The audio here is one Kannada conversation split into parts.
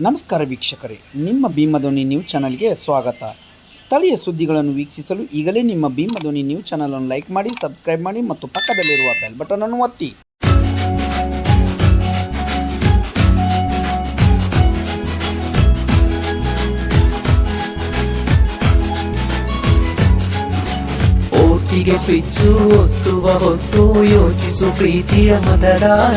ನಮಸ್ಕಾರ ವೀಕ್ಷಕರೇ, ನಿಮ್ಮ ಭೀಮಧ್ವನಿ ನ್ಯೂಸ್ ಚಾನಲ್ಗೆ ಸ್ವಾಗತ. ಸ್ಥಳೀಯ ಸುದ್ದಿಗಳನ್ನು ವೀಕ್ಷಿಸಲು ಈಗಲೇ ನಿಮ್ಮ ಭೀಮಧ್ವನಿ ನ್ಯೂಸ್ ಚಾನಲನ್ನು ಲೈಕ್ ಮಾಡಿ, ಸಬ್ಸ್ಕ್ರೈಬ್ ಮಾಡಿ ಮತ್ತು ಪಕ್ಕದಲ್ಲಿರುವ ಬೆಲ್ ಬಟನ್ ಅನ್ನು ಒತ್ತಿ. ಒಟ್ಟಿಗೆ ಸ್ವಿಚ್ಚು ಒತ್ತುವ ಹೊತ್ತು, ಯೋಚಿಸು ಪ್ರೀತಿಯ ಮತದಾರ.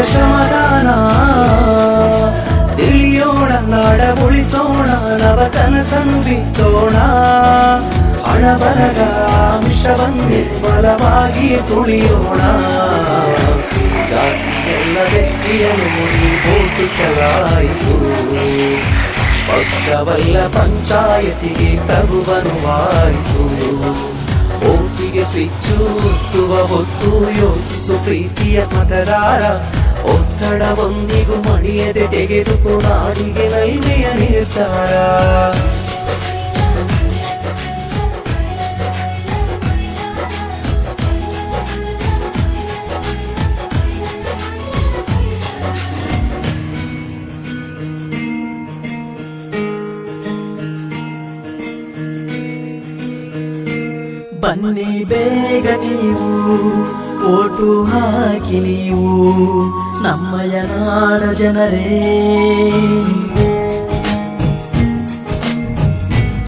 ನಿಜ ಶ್ರಮದಾನ ತಿಳಿಯೋಣ ನಾಡ ಉಳಿಸೋಣ ನವ ಕನಸನ್ನು ಬಿತ್ತೋಣ. ಹಣ ಬರಗ ಮಿಶ್ರವನ್ನೇ ಬಲವಾಗಿ ತುಳಿಯೋಣ. ಎಲ್ಲ ವ್ಯಕ್ತಿಯನ್ನು ಓಟು ಚಲಾಯಿಸು. ಪಕ್ಷವಲ್ಲ ಪಂಚಾಯತಿಗೆ ತಗುವನು ವಾರಿಸು. ಓಟಿಗೆ ಸ್ವಿಚ್ಚು, ಒತ್ತುವ ಹೊತ್ತು ಯೋಚಿಸು, ಪ್ರೀತಿಯ ಮತದಾರ. ಒತ್ತಡ ಒಂದಿಗೂ ಮಣಿಯದೆ ತೆಗೆದುಕೋ ನಾಡಿಗೆ ನಲ್ಮೆಯ ನಿರ್ಧಾರ ಬನ್ನಿ ಬೇಗ ನೀವು ಓಟು ಹಾಕಿ ನೀವು ನಮ್ಮಯ ನಾಡ ಜನರೇ.